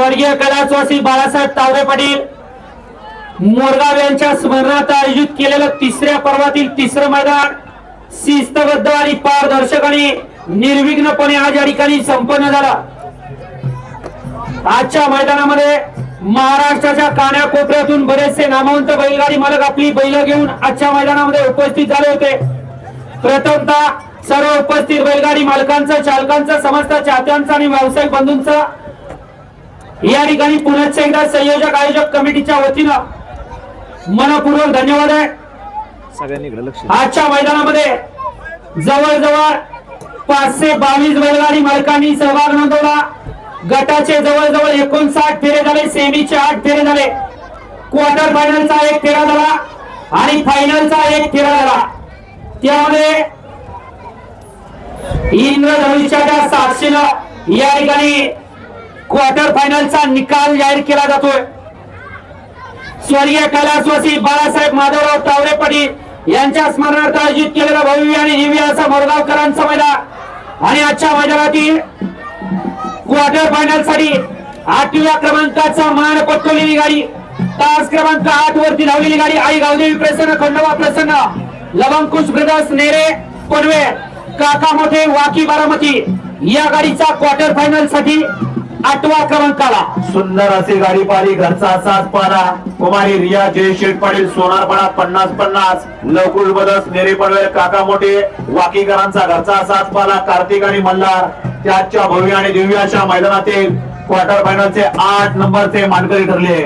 स्वर्गीय कलाचवासी बाळासाहेब तावरे पाटील मोरगाव यांच्या स्मरणार्थ आयोजित केलेलं तिसऱ्या पर्वातील तिसरं मैदान शिस्तबद्ध आणि पारदर्शक आणि निर्विघ्नपणे आज या ठिकाणी संपन्न झाला. आजच्या मैदानामध्ये महाराष्ट्राच्या कानाकोपऱ्यातून बरेचसे नामवंत बैलगाडी मालक आपली बैल घेऊन आजच्या मैदानामध्ये उपस्थित झाले होते. प्रथमतः सर्व उपस्थित बैलगाडी मालकांचा चालकांचं समस्त चाहत्यांचा आणि व्यावसायिक बंधूंचं या ठिकाणी पुनश्च एकदा संयोजक आयोजक कमिटीच्या वतीनं मनपूर्वक धन्यवाद आहे. आजच्या मैदानामध्ये जवळजवळ पाचशे बावीस बैलगाडी मालकांनी सहभाग नोंदवला. गटाचे जवळजवळ एकोणसाठ फेरे झाले सेमीचे आठ फेरे झाले. क्वार्टर फायनलचा एक फेरा झाला आणि फायनलचा एक फेरा झाला. त्यामध्ये इंद्रधनुष्याच्या साक्षीनं या ठिकाणी क्वार्टर फायनलचा निकाल जाहीर केला जातोय. स्वर्गीय कैलासवासी बाळासाहेब माधवराव तावरे पाटील यांच्या स्मरणार्थ आयोजित केलेलं भव्य आणि दिव्य असा मोरगावकरांचं मैदान. आणि आजच्या मैदानातील क्वार्टर फायनलसाठी आठव्या क्रमांकाचा मान पटकवलेली गाडी तास क्रमांक आठ वरती धावलेली गाडी आई गावदेवी प्रसन्न खंडोबा प्रसन्न लवंकुश ब्रदर्स नेरे पनवे काका मोठे वाकी बारामती या गाडीचा क्वार्टर फायनलसाठी आठवा क्रमांकाला सुंदर अशी गाडी पाहिली घरचा साथ पारा. कुमारी रिया जय शेठ पाटील सोनारपणा पन्नास पन्नास. लवकुश बदस नेरे पडवेल काका मोठे. वाकीकरांचा घरचा साथ पाला कार्तिक आणि मल्हार. त्याच्या भव्य आणि दिव्य अशा मैदानातील क्वार्टर फायनलचे आठ नंबरचे मानकरी ठरले.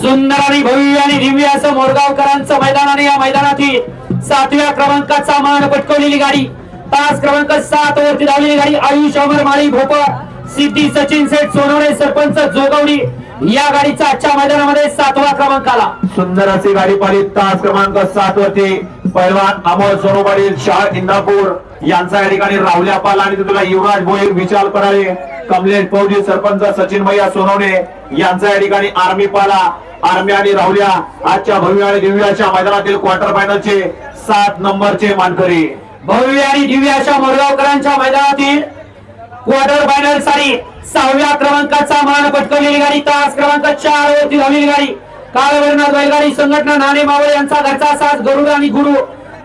सुंदर आणि भव्य आणि दिव्य असं मोरगावकरांचं मैदान आणि या मैदानातील सातव्या क्रमांकाचा मान पटकवलेली गाडी. तास क्रमांक सात वरती धावलेली गाडी आयुष अमर माळी भोपर सिद्धी सचिन सेठ सोनवणे सरपंच जोगवडी या गाडीचा आजच्या मैदानामध्ये सातवा क्रमांकाला सुंदर अशी गाडी पाहिली. तास क्रमांक सात वरती पैलवान अमोल सोनोपाडील शाह इंदापूर यांचा या ठिकाणी राहुल्या पाल आणि तुला युवराज भोईर विशाल पराळे कमलेश फौजी सरपंच सचिन भैया सोनवणे यांचा या ठिकाणी आर्मी पाला आर्मी आणि राहुल्या आजच्या भव्य आणि दिव्य अशा मैदानातील क्वार्टर फायनलचे सात नंबरचे मानकरी. भव्य आणि दिव्य अशा मोरगावकरांच्या मैदानातील क्वार्टर फायनलसाठी सहाव्या क्रमांकाचा मान पटकवलेली गाडी तास क्रमांक चार वरती धावलेली गाडी. काळवर्णात बैलगाडी संघटना नाणे मावळे यांचा घरचा साथ गरुड आणि गुरु.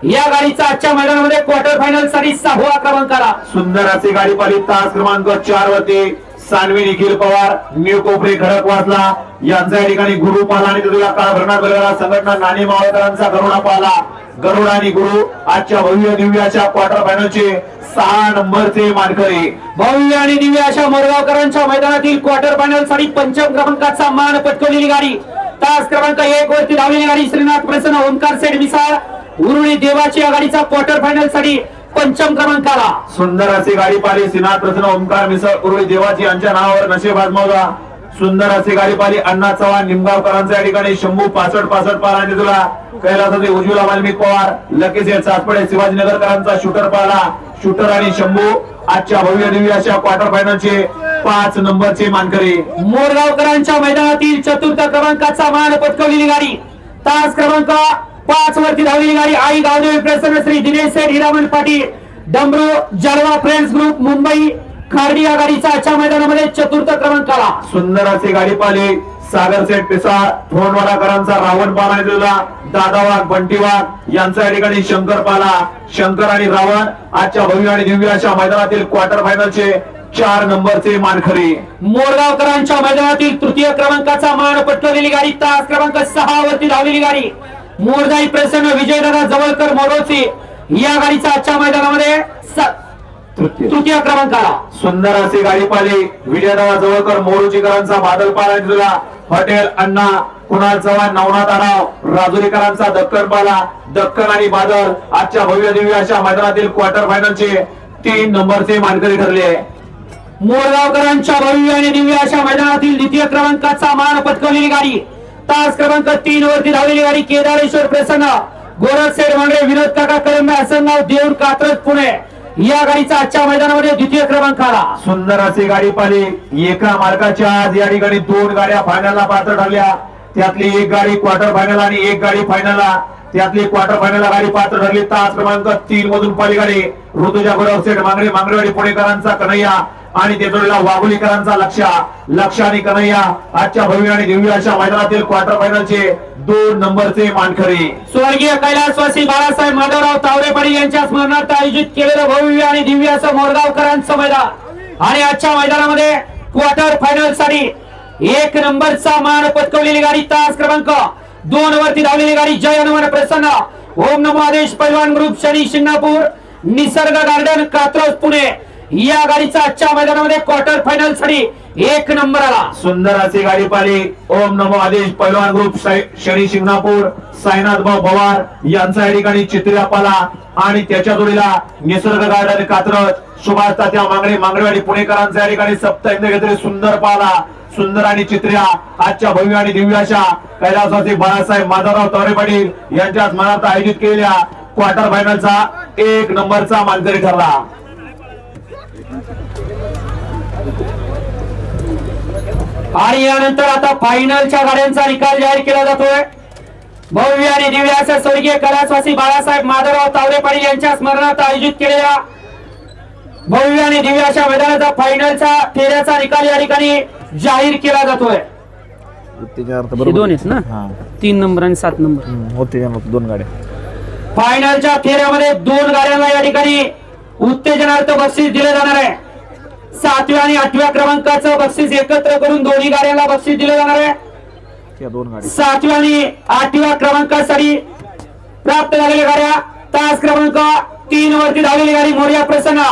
या गाडीचा आजच्या मैदानामध्ये क्वार्टर फायनलसाठी सहावा क्रमांकाला. सुंदर असे गाडी पाहिली तास क्रमांक चार वरती. सानवी निखिल पवार न्यू कोपरे खडक वाचला यांचा या ठिकाणी गुरु पाला आणि तुला काळ भरणार संघटना नाणे मावळकरांचा गरुडा पाला. गरुड आणि गुरु आजच्या भव्य दिव्याच्या क्वार्टर फायनलचे सहा नंबरचे मानकरी. भव्य आणि दिव्य अशा मोरगावकरांच्या मैदानातील क्वार्टर फायनलसाठी पंचम क्रमांकाचा मान पटकवलेली गाडी. तास क्रमांक एक वरती धावलेली गाडी श्रीनाथ प्रसन्न ओंकार सेठ मिसाळ. उरुणी देवाची या गाडीचा क्वार्टर फायनलसाठी पंचम क्रमांकाला सुंदर अशी गाडी पाहिली श्रीनाथ प्रसन्न ओंकार मिसळ उर्वी देवाची यांच्या नावावर नशेब आजमावला सुंदर अशी गाडी पाहिली अण्णा चव्हाण निमगावकरांच्या या ठिकाणी शंभू पासष्ट पासष्ट पार आणि तुला कैलासाचे उज्ज्वला वाल्मिक पवार लकेश सातपडे शिवाजीनगरकरांचा शूटर पाहिला. शूटर आणि शंभू आजच्या भव्य दिव्य अशा क्वार्टर फायनलचे पाच नंबरचे मानकरी. मोरगावकरांच्या मैदानातील चतुर्थ क्रमांकाचा मान पटकवलेली गाडी. तास क्रमांक पाच वरती धावलेली गाडी. आई गावदेवी प्रसन्न श्री दिनेश सेठ हिरामण पाटील डमरू जलवा फ्रेंड्स ग्रुप मुंबई खारडी या गाडीचा आजच्या मैदानामध्ये चतुर्थ क्रमांकाला सुंदर अशी गाडी पाहिली. सागर सेठ पिसाळ थोंडवाडाकरांचा रावण पाला दादा वाघ बंटी वाघ यांचा या ठिकाणी शंकर पाला. शंकर आणि रावण आजच्या भव्य आणि दिव्य अशा मैदानातील क्वार्टर फायनलचे चार नंबरचे मानखरी मोरगावकरांच्या मैदानातील तृतीय क्रमांकाचा मान पटकवलेली गाडी. तास क्रमांक सहा वरती धावलेली गाडी. मोरगाई प्रसन्न विजयदादा जवळकर मोरोची या गाडीचा आजच्या मैदानामध्ये तृतीय. क्रमांकाला सुंदर अशी गाडी पाहिली. विजयदादा जवळकर मोरुचीकरांचा बादल पाला हॉटेल अण्णा कुणाल चव्हाण नवनाथ आराव राजुरीकरांचा दक्कन पाला दक्कन आणि बादल आजच्या भव्य दिव्य अशा मैदानातील क्वार्टर फायनलचे तीन नंबरचे मानकरी ठरले. मोरगावकरांच्या भव्य आणि दिव्य अशा मैदानातील द्वितीय क्रमांकाचा मान पटकवलेली गाडी. तास क्रमांक तीन वरती धावलेली गाडी केदारेश्वर प्रसन्न. गोरखसेठ मांगडे विनोद काका कळंबे हसनगाव देऊर कात्रज पुणे. या गाडीचा आजच्या मैदानामध्ये द्वितीय क्रमांक आला. सुंदर अशी गाडी पाहिली. एका मार्गाच्या आज या ठिकाणी दोन गाड्या फायनलला पात्र ठरल्या. त्यातली एक गाडी क्वार्टर फायनल आणि एक गाडी फायनलला त्यातली क्वार्टर फायनलला गाडी पात्र ठरली. तास क्रमांक तीन मधून पाली गाडी. ऋतुजा गोरव सेठ मांगडे मांगडेवाडी पुणेकरांचा कन्हैया. आणि तेतुरीला जोडीला वाघोलीकरांचा लक्ष. लक्ष आणि कन्हैया आजच्या भव्य आणि दिव्य अशा मैदानातील क्वार्टर फायनलचे दोन नंबरचे मानकरी. स्वर्गीय कैलासवासी बाळासाहेब माधवराव तावरेपाडी यांच्या स्मरणार्थ आयोजित केलेलं भव्य आणि दिव्य असं मोरगावकरांचं मैदान. आणि आजच्या मैदानामध्ये क्वार्टर फायनलसाठी एक नंबरचा मान पटकवलेली गाडी तास क्रमांक दोन वरती धावलेली गाडी जय हनुमान प्रसन्न. ओम नमो आदेश पैलवान ग्रुप शनी शिंगणापूर निसर्ग गार्डन कात्रज पुणे. या गाडीचा आजच्या मैदानामध्ये क्वार्टर फायनलसाठी एक नंबर आला. सुंदर असे गाडी पाली ओम नमो आदेश पैलवान ग्रुप शनी शिंगणापूर साईनाथ भाऊ पवार यांचा या ठिकाणी चित्रिया पाला. आणि त्याच्या जोडीला निसर्ग गार्डन कात्रज सुभाष तात्या मांगडे मांगडेवाडी पुणेकरांचा या ठिकाणी सप्त घेतले सुंदर पाला. सुंदर आणि चित्र्या आजच्या भव्य आणि दिव्य अशा कैलासवासी बाळासाहेब माधवराव तवरे पाटील यांच्या स्मरणार्थ आयोजित केलेल्या क्वार्टर फायनलचा एक नंबरचा मानकरी ठरला. आणि यानंतर आता फायनलच्या गाड्यांचा निकाल जाहीर केला जातोय. भव्य आणि दिव्य अशा स्वर्गीय कैलासवासी बाळासाहेब माधवराव तावरे पाटील यांच्या स्मरणार्थ आयोजित केलेल्या भव्य आणि दिव्य अशा मैदानाचा फायनलचा फेऱ्याचा निकाल या ठिकाणी जाहीर केला जातोय. हे दोन आहेत ना? हा. तीन नंबर आणि सात नंबर. उत्तेजनार्थ दोन गाड्या. फायनलच्या फेऱ्यामध्ये दोन गाड्यांना या ठिकाणी उत्तेजनार्थ बक्षीस दिले जाणार आहे. सातव्या आणि आठव्या क्रमांकाचं बक्षीस एकत्र करून दोन्ही गाड्यांना बक्षीस दिले जाणार आहे. सातव्या आणि आठव्या क्रमांकासाठी प्राप्त झालेल्या गाड्या तास क्रमांक तीन वरती धावलेली गाडी मोर्या प्रसन्न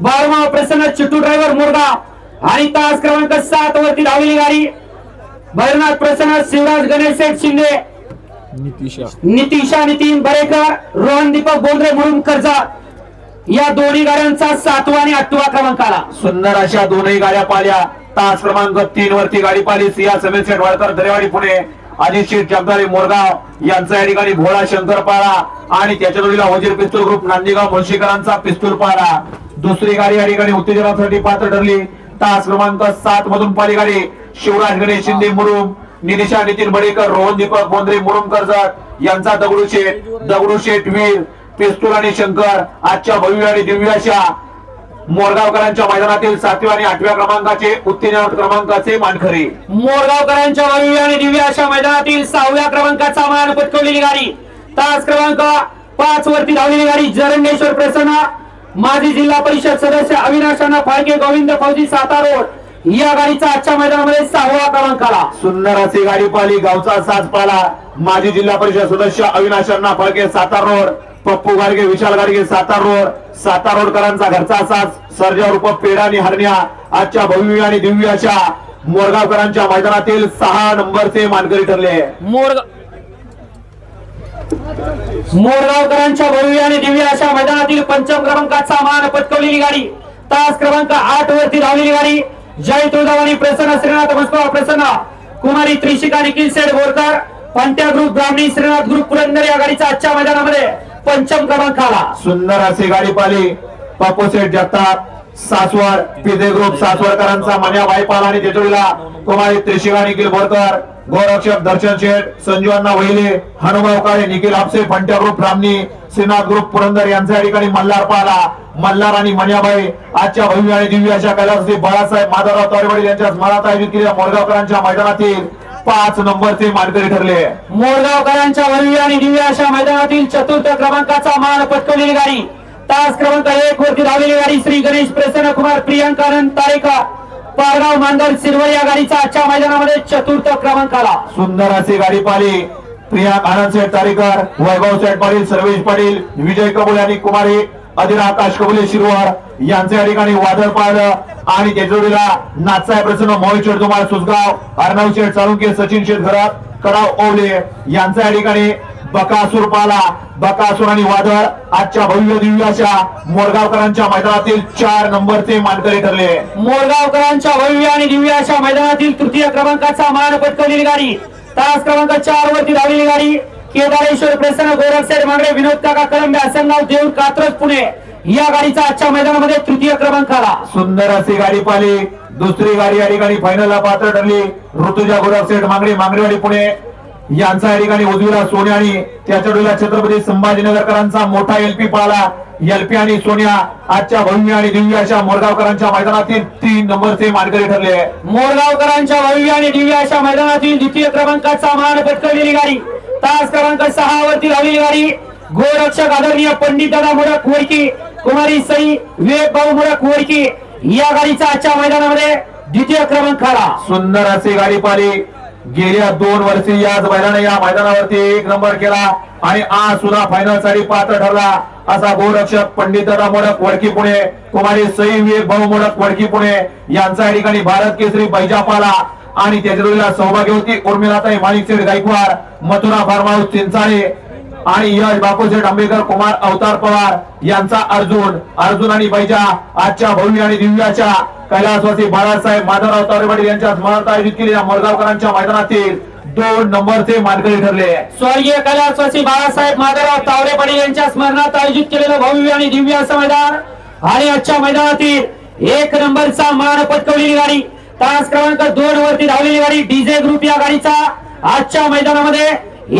बाळमा प्रसन्न चिट्टू ड्रायव्हर मोरगाव आणि तास क्रमांक सात वरती धावलेली गाडी भैरनाथ प्रसन्न शिवराज गणेश शिंदे नितिशा. नितिशा नितीन बरेकर रोहन दीपक बोंद्रे म्हणून कर्जत या दोन्ही गाड्यांचा सातवा आणि आठवा क्रमांक आला. सुंदर अशा दोनही गाड्या पाल्या तास क्रमांक तीन वरती गाडी पाली सिया समीर वाडकर दरेवाडी पुणे. अजित जगदारी मोरगाव यांचा या ठिकाणी भोळा शंकर पाळा. आणि त्याच्या जोडीला वजीर पिस्तूल ग्रुप नांदेगाव मुळशीकरांचा पिस्तूल पाळा. दुसरी गाडी या ठिकाणी उत्तेजनासाठी पात्र ठरली. तास क्रमांक सात मधून पाली गाडी. शिवराज गणेश शिंदे मुरुम. निदिशा नितीन बडेकर रोहन दीपक बोंद्रे मुरुम कर्जत यांचा दगडूशेठ. दगडूशेठ वीर. पिस्तूल आणि शंकर आजच्या भव्य आणि दिव्य अशा मोरगावकरांच्या मैदानातील सातव्या आणि आठव्या क्रमांकाचे उत्तेजन क्रमांकाचे मानखरे मोरगावकरांच्या भव्य आणि दिव्य अशा मैदानातील सहाव्या क्रमांकाचा मान पटकवलेली गाडी. तास क्रमांक पाच वरती धावलेली गाडी जरंगेश्वर प्रसन्न माजी जिल्हा परिषद सदस्य अविनाश अण्णा फाळके गोविंद फौजी सातारा रोड या गाडीचा आजच्या मैदानामध्ये सहावा क्रमांक आला. सुंदर अशी गाडी पाली गावचा साज पाला माजी जिल्हा परिषद सदस्य अविनाश अण्णा फळके सातार रोड पप्पू गाडगे विशाल गाडगे सातार रोड सातार रोडकरांचा घरचा साज सर्जा रूप पेडा आणि हरण्या आजच्या भव्य आणि दिव्य अशा मोरगावकरांच्या मैदानातील सहा नंबरचे मानकरी ठरले. मोरगाव मोरगावकरांच्या भव्य आणि दिव्य अशा मैदानातील पंचम क्रमांकाचा मान पटकवलेली गाडी तास क्रमांक आठ वरती धावलेली गाडी जय तुळजावानी प्रसन्न श्रीनाथ मस्कोवा प्रसन्न कुमारी त्रिशिका निखिल सेठ बोरकर पंट्या ग्रुप ब्राह्मणी श्रीनाथ ग्रुप पुरंदर या गाडीचा आजच्या मैदानामध्ये पंचम क्रमांक आला सुंदर असे गाडी पाली पापोसेठ जगताप सासवड पिझे ग्रुप सासवडकरांचा मन्या बाईपाल आणि जेजुरीला कुमारी त्रिशिका निखिल बोरकर गोरक्षक दर्शन शेठ संजू अण्णा वहिले हनुमाव काळे निखिल आपसे फंट्या ग्रुप ब्राह्मणी श्रीनाथ ग्रुप पुरंदर यांच्या ठिकाणी मल्हार पाला. मल्हार आणि मन्याबाई आजच्या भव्य आणि दिव्य अशा कैलासवासी बाळासाहेब माधवराव तारेवाडी यांच्या स्मरणार्थ आयोजित केलेल्या मोरगावकरांच्या मैदानातील पाच नंबरचे मानकरी ठरले. मोरगावकरांच्या भव्य आणि दिव्य अशा मैदानातील चतुर्थ क्रमांकाचा मान पटकवलेली गाडी. तास क्रमांक एक वरती धावलेली गाडी श्री गणेश प्रसन्न कुमार प्रियांकानंद तारेका पारगाव मांदर सिल्वर या गाडीचा आजच्या मैदानामध्ये चतुर्थ क्रमांक आला. सुंदर अशी गाडी पाली प्रिया आनंद सेठ तारेकर वैभव सेठ पाटील सर्वेश पाटील विजय कबुले आणि कुमारी अधीर आकाश कबुले शिरवार यांच्या या ठिकाणी वादळ पाहिलं. आणि त्या नाथसाहेब प्रसन्न मोहित तुम्हाला सुसगाव अर्णव शेठ चालुंके सचिन शेठ घरात कडाव ओवले यांच्या या ठिकाणी बकासूर पाला. बकासूर आणि वादळ आजच्या भव्य दिव्य अशा मोरगावकरांच्या मैदानातील चार नंबरचे मानकरी ठरले. मोरगावकरांच्या भव्य आणि दिव्य अशा मैदानातील तृतीय क्रमांकाचा मान पटकवलेली गाडी. तास क्रमांक चार वरती धावलेली गाडी. केदारेश्वर प्रसन्न गोरखसेठ मांगडे विनोद काका कळंबे आसनगाव देऊळ कात्रज पुणे या गाडीचा आजच्या मैदानामध्ये तृतीय क्रमांक आला. सुंदर अशी गाडी पाली दुसरी गाडी या ठिकाणी फायनलला पात्र ठरली. ऋतुजा गोरख सेठ मांगडी मांगडेवाडी पुणे यांचा या ठिकाणी उजवीला सोन्या आणि त्याच्या डोळ्याला छत्रपती संभाजीनगरकरांचा मोठा एलपी पाळला. एलपी आणि सोन्या आजच्या भव्य आणि दिव्य अशा मोरगावकरांच्या मैदानातील तीन नंबरचे मानकरी ठरले. मोरगावकरांच्या भव्य आणि दिव्य अशा मैदानातील द्वितीय क्रमांकाचा मान पटकवलेली गाडी. तास क्रमांक सहा वरती धावलेली गाडी गोरक्षक आदरणीय पंडित दादा मोडक वडकी कुमारी सई विवेक भाऊ मोडक वडकी या गाडीचा आजच्या मैदानामध्ये द्वितीय क्रमांक आला सुंदर असे गाडी पाली गेल्या दोन वर्षी याच मैदान या मैदानावरती एक नंबर केला आणि आज सुद्धा फायनलसाठी पात्र ठरला. असा गोरक्षक पंडित दादा मोडक वडकी पुणे कुमारी सई विवेक भाऊ मोडक वडकी पुणे यांचा या ठिकाणी भारत केसरी बैजापाला आणि त्याच्या सहभागी होती उर्मिलाताई माणिकसेठ गायकवाड मथुरा फार्म हाऊस चिंचाळे आणि यश बापूशेठ आंबेडकर कुमार अवतार पवार यांचा अर्जुन. अर्जुन आणि बैजा आजच्या भव्य आणि दिव्याच्या कैलासवासी बाळासाहेब माधवराव तावरे पाटील यांच्या स्मरणार्थ आयोजित केलेल्या मडगावकरांच्या मैदानातील दोन नंबरचे मानकरी ठरले. स्वर्गीय कैलासवासी बाळासाहेब माधवराव तावरे पाटील यांच्या स्मरणार्थ आयोजित केलेलं भव्य आणि दिव्य असं मैदान. आणि आजच्या मैदानातील एक नंबरचा मान पटकवलेली गाडी तास क्रमांक दोन वरती धावलेली गाडी डीजे ग्रुप या गाडीचा आजच्या मैदानामध्ये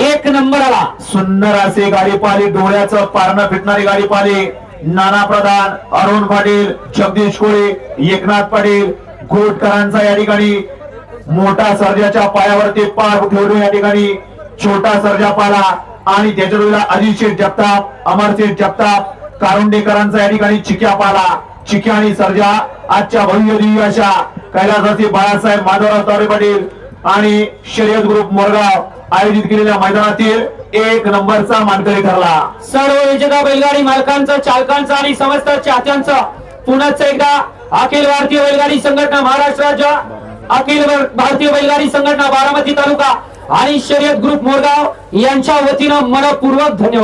एक नंबर आला. सुंदर असे गाडी पाहिली डोळ्याचं पारणं फिटणारी गाडी पाहिली. नाना प्रधान अरुण पाटील जगदीश कोळी एकनाथ पाटील घोटकरांचा या ठिकाणी मोठा सर्जाच्या पायावरती पार ठेवलो या ठिकाणी. छोटा सर्जा पाला आणि त्याच्या जोडीला अजितशेठ जगताप अमरशेठ जगताप कारुंडेकरांचा या ठिकाणी चिक्या पाला चिक्या आणि सर्जा आजच्या भव्य दिव्य अशा कैलासाची बाळासाहेब माधवराव तावरे पाटील आणि शर्यत ग्रुप मोरगाव आयोजित केलेल्या मैदानातील एक नंबरचा मानकरी ठरला. सर्व विजेता बैलगाडी मालकांचं चालकांचं आणि समस्त चाहत्यांचं पुनच एकदा अखिल भारतीय बैलगाडी संघटना महाराष्ट्र राज्य अखिल भारतीय बैलगाडी संघटना बारामती तालुका आणि शर्यत ग्रुप मोरगाव यांच्या वतीनं मनपूर्वक धन्यवाद.